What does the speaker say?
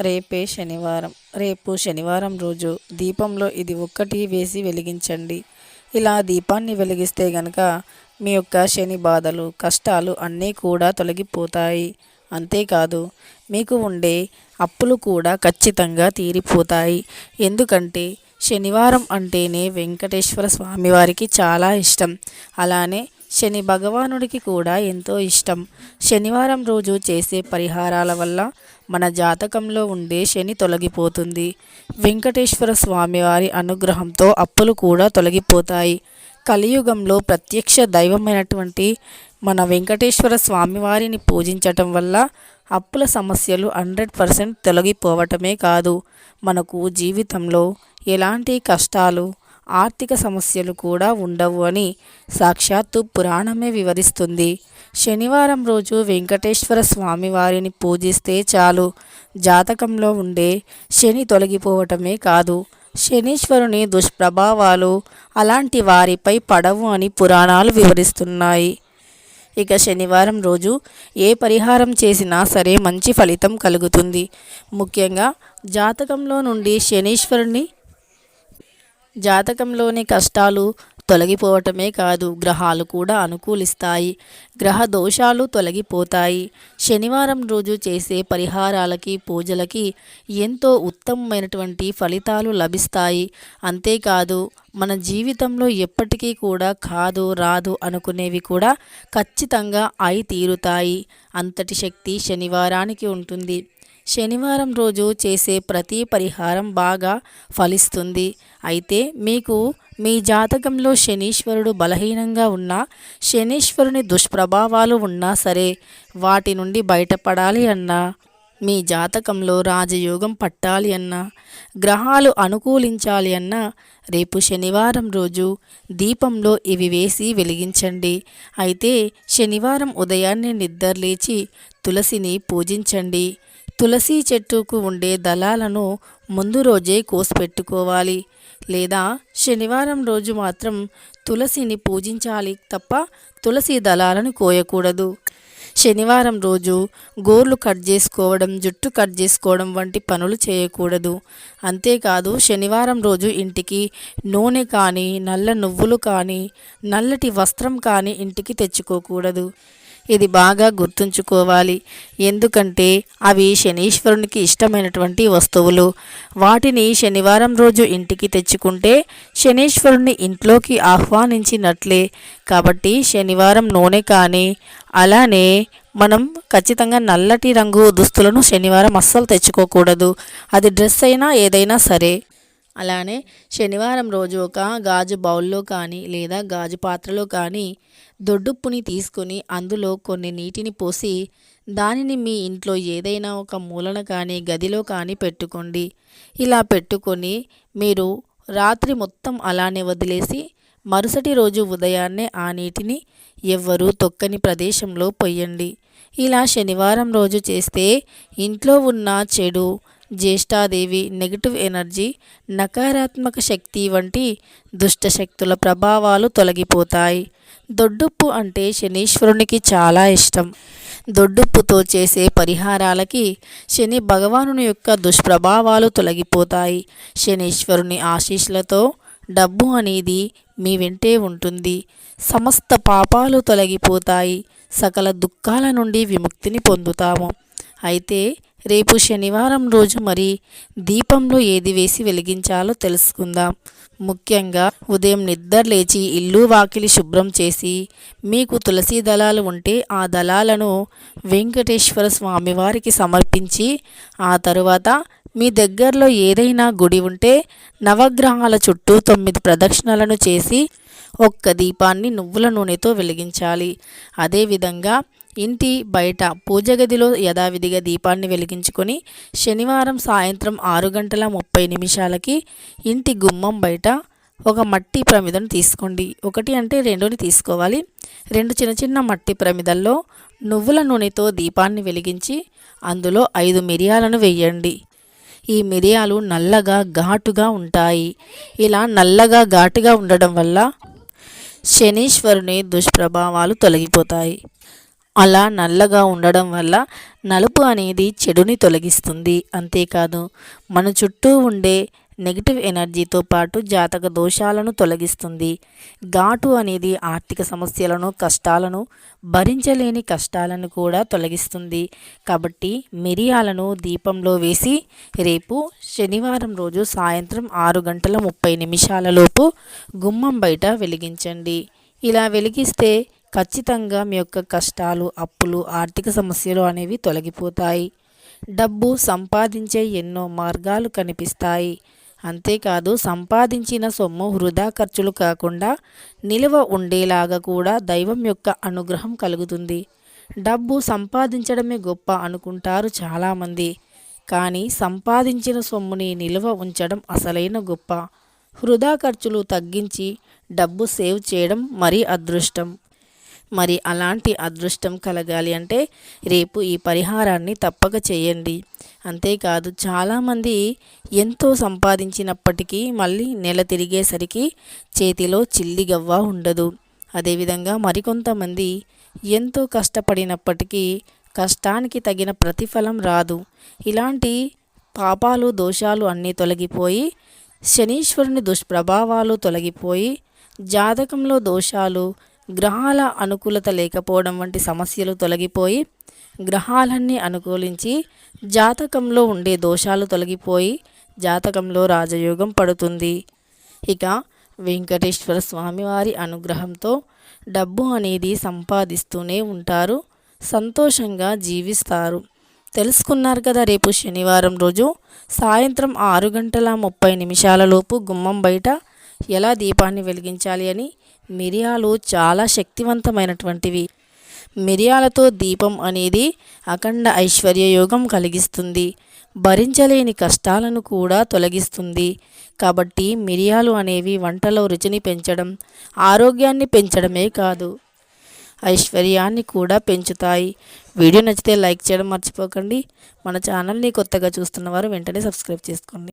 రేపే శనివారం. రేపు శనివారం రోజు దీపంలో ఇది ఒక్కటి వేసి వెలిగించండి. ఇలా దీపాన్ని వెలిగిస్తే గనక మీ యొక్క శని బాధలు కష్టాలు అన్నీ కూడా తొలగిపోతాయి. అంతేకాదు మీకు ఉండే అప్పులు కూడా ఖచ్చితంగా తీరిపోతాయి. ఎందుకంటే శనివారం అంటేనే వెంకటేశ్వర స్వామివారికి చాలా ఇష్టం. అలానే శని భగవానుడికి కూడా ఎంతో ఇష్టం. శనివారం రోజు చేసే పరిహారాల వల్ల మన జాతకంలో ఉండే శని తొలగిపోతుంది. వెంకటేశ్వర స్వామివారి అనుగ్రహంతో అప్పులు కూడా తొలగిపోతాయి. కలియుగంలో ప్రత్యక్ష దైవమైనటువంటి మన వెంకటేశ్వర స్వామివారిని పూజించటం వల్ల అప్పుల సమస్యలు హండ్రెడ్ పర్సెంట్ తొలగిపోవటమే కాదు. మనకు జీవితంలో ఎలాంటి కష్టాలు ఆర్థిక సమస్యలు కూడా ఉండవు అని సాక్షాత్తు పురాణమే వివరిస్తుంది. శనివారం రోజు వెంకటేశ్వర స్వామి వారిని పూజిస్తే చాలు. జాతకంలో ఉండే శని తొలగిపోవటమే కాదు శనీశ్వరుని దుష్ప్రభావాలు అలాంటి వారిపై పడవు అని పురాణాలు వివరిస్తున్నాయి. ఇక శనివారం రోజు ఏ పరిహారం చేసినా సరే మంచి ఫలితం కలుగుతుంది. ముఖ్యంగా జాతకంలో నుండి శనీశ్వరుని జాతకంలోని కష్టాలు తొలగిపోవటమే కాదు గ్రహాలు కూడా అనుకూలిస్తాయి. గ్రహ దోషాలు తొలగిపోతాయి. శనివారం రోజు చేసే పరిహారాలకి పూజలకి ఎంతో ఉత్తమమైనటువంటి ఫలితాలు లభిస్తాయి. అంతేకాదు మన జీవితంలో ఎప్పటికీ కూడా కాదు రాదు అనుకునేవి కూడా ఖచ్చితంగా అయి తీరుతాయి. అంతటి శక్తి శనివారానికి ఉంటుంది. శనివారం రోజు చేసే ప్రతి పరిహారం బాగా ఫలిస్తుంది. అయితే మీకు మీ జాతకంలో శనీశ్వరుడు బలహీనంగా ఉన్నా శనీశ్వరుని దుష్ప్రభావాలు ఉన్నా సరే వాటి నుండి బయటపడాలి అన్నా మీ జాతకంలో రాజయోగం పట్టాలి అన్నా గ్రహాలు అనుకూలించాలి అన్నా రేపు శనివారం రోజు దీపంలో ఇవి వేసి వెలిగించండి. అయితే శనివారం ఉదయాన్నే నిద్రలేచి తులసిని పూజించండి. తులసి చెట్టుకు ఉండే దళాలను ముందు రోజే కోసిపెట్టుకోవాలి. లేదా శనివారం రోజు మాత్రం తులసిని పూజించాలి తప్ప తులసి దళాలను కోయకూడదు. శనివారం రోజు గోర్లు కట్ చేసుకోవడం జుట్టు కట్ చేసుకోవడం వంటి పనులు చేయకూడదు. అంతేకాదు శనివారం రోజు ఇంటికి నూనె కానీ నల్ల నువ్వులు కానీ నల్లటి వస్త్రం కానీ ఇంటికి తెచ్చుకోకూడదు. ఇది బాగా గుర్తుంచుకోవాలి. ఎందుకంటే అవి శనీశ్వరునికి ఇష్టమైనటువంటి వస్తువులు. వాటిని శనివారం రోజు ఇంటికి తెచ్చుకుంటే శనీశ్వరుని ఇంట్లోకి ఆహ్వానించినట్లే. కాబట్టి శనివారం నూనె కానీ అలానే మనం ఖచ్చితంగా నల్లటి రంగు దుస్తులను శనివారం అస్సలు తెచ్చుకోకూడదు. అది డ్రెస్ అయినా ఏదైనా సరే. అలానే శనివారం రోజు ఒక గాజు బౌల్లో కానీ లేదా గాజు పాత్రలో కానీ దొడ్డుప్పుని తీసుకొని అందులో కొన్ని నీటిని పోసి దానిని మీ ఇంట్లో ఏదైనా ఒక మూలన కానీ గదిలో కానీ పెట్టుకోండి. ఇలా పెట్టుకొని మీరు రాత్రి మొత్తం అలానే వదిలేసి మరుసటి రోజు ఉదయాన్నే ఆ నీటిని ఎవ్వరూ తొక్కని ప్రదేశంలో పొయ్యండి. ఇలా శనివారం రోజు చేస్తే ఇంట్లో ఉన్న చెడు జ్యేష్ఠాదేవి నెగిటివ్ ఎనర్జీ నకారాత్మక శక్తి వంటి దుష్ట శక్తుల ప్రభావాలు తొలగిపోతాయి. దొడ్డుప్పు అంటే శనీశ్వరునికి చాలా ఇష్టం. దొడ్డుప్పుతో చేసే పరిహారాలకి శని భగవానుని యొక్క దుష్ప్రభావాలు తొలగిపోతాయి. శనీశ్వరుని ఆశీస్సులతో డబ్బు అనేది మీ వెంటే ఉంటుంది. సమస్త పాపాలు తొలగిపోతాయి. సకల దుఃఖాల నుండి విముక్తిని పొందుతాము. అయితే రేపు శనివారం రోజు మరి దీపంలో ఏది వేసి వెలిగించాలో తెలుసుకుందాం. ముఖ్యంగా ఉదయం నిద్ర లేచి ఇల్లు వాకిలి శుభ్రం చేసి మీకు తులసి దళాలు ఉంటే ఆ దళాలను వెంకటేశ్వర స్వామివారికి సమర్పించి ఆ తరువాత మీ దగ్గరలో ఏదైనా గుడి ఉంటే నవగ్రహాల చుట్టూ తొమ్మిది ప్రదక్షిణలను చేసి ఒక్క దీపాన్ని నువ్వుల నూనెతో వెలిగించాలి. అదేవిధంగా ఇంటి బయట పూజ గదిలో యథావిధిగా దీపాన్ని వెలిగించుకొని శనివారం సాయంత్రం ఆరు గంటల ముప్పై నిమిషాలకి ఇంటి గుమ్మం బయట ఒక మట్టి ప్రమిదను తీసుకోండి. ఒకటి అంటే రెండుని తీసుకోవాలి. రెండు చిన్న చిన్న మట్టి ప్రమిదల్లో నువ్వుల నూనెతో దీపాన్ని వెలిగించి అందులో ఐదు మిరియాలను వేయండి. ఈ మిరియాలు నల్లగా ఘాటుగా ఉంటాయి. ఇలా నల్లగా ఘాటుగా ఉండడం వల్ల శనీశ్వరుని దుష్ప్రభావాలు తొలగిపోతాయి. అలా నల్లగా ఉండడం వల్ల నలుపు అనేది చెడుని తొలగిస్తుంది. అంతేకాదు మన చుట్టూ ఉండే నెగిటివ్ ఎనర్జీతో పాటు జాతక దోషాలను తొలగిస్తుంది. ఘాటు అనేది ఆర్థిక సమస్యలను కష్టాలను భరించలేని కష్టాలను కూడా తొలగిస్తుంది. కాబట్టి మిరియాలను దీపంలో వేసి రేపు శనివారం రోజు సాయంత్రం ఆరు గంటల ముప్పై నిమిషాలలోపు గుమ్మం బయట వెలిగించండి. ఇలా వెలిగిస్తే ఖచ్చితంగా మీ యొక్క కష్టాలు అప్పులు ఆర్థిక సమస్యలు అనేవి తొలగిపోతాయి. డబ్బు సంపాదించే ఎన్నో మార్గాలు కనిపిస్తాయి. అంతేకాదు సంపాదించిన సొమ్ము వృధా ఖర్చులు కాకుండా నిలువ ఉండేలాగా కూడా దైవం యొక్క అనుగ్రహం కలుగుతుంది. డబ్బు సంపాదించడమే గొప్ప అనుకుంటారు చాలామంది. కానీ సంపాదించిన సొమ్ముని నిల్వ ఉంచడం అసలైన గొప్ప. వృధా ఖర్చులు తగ్గించి డబ్బు సేవ్ చేయడం మరీ అదృష్టం. మరి అలాంటి అదృష్టం కలగాలి అంటే రేపు ఈ పరిహారాన్ని తప్పక చేయండి. అంతేకాదు చాలామంది ఎంతో సంపాదించినప్పటికీ మళ్ళీ నెల తిరిగేసరికి చేతిలో చిల్లిగవ్వ ఉండదు. అదేవిధంగా మరికొంతమంది ఎంతో కష్టపడినప్పటికీ కష్టానికి తగిన ప్రతిఫలం రాదు. ఇలాంటి పాపాలు దోషాలు అన్నీ తొలగిపోయి శనీశ్వరుని దుష్ప్రభావాలు తొలగిపోయి జాతకంలో దోషాలు గ్రహాల అనుకూలత లేకపోవడం వంటి సమస్యలు తొలగిపోయి గ్రహాలన్నీ అనుకూలించి జాతకంలో ఉండే దోషాలు తొలగిపోయి జాతకంలో రాజయోగం పడుతుంది. ఇక వెంకటేశ్వర స్వామివారి అనుగ్రహంతో డబ్బు అనేది సంపాదిస్తూనే ఉంటారు సంతోషంగా జీవిస్తారు. తెలుసుకున్నారు కదా రేపు శనివారం రోజు సాయంత్రం ఆరు గంటల ముప్పై నిమిషాలలోపు గుమ్మం బయట ఎలా దీపాన్ని వెలిగించాలి అని మిరియాలు చాలా శక్తివంతమైనటువంటివి. మిరియాలతో దీపం అనేది అఖండ ఐశ్వర్యయోగం కలిగిస్తుంది. భరించలేని కష్టాలను కూడా తొలగిస్తుంది. కాబట్టి మిరియాలు అనేవి వంటలో రుచిని పెంచడం ఆరోగ్యాన్ని పెంచడమే కాదు ఐశ్వర్యాన్ని కూడా పెంచుతాయి. వీడియో నచ్చితే లైక్ చేయడం మర్చిపోకండి. మన ఛానల్ని కొత్తగా చూస్తున్న వారు వెంటనే సబ్స్క్రైబ్ చేసుకోండి.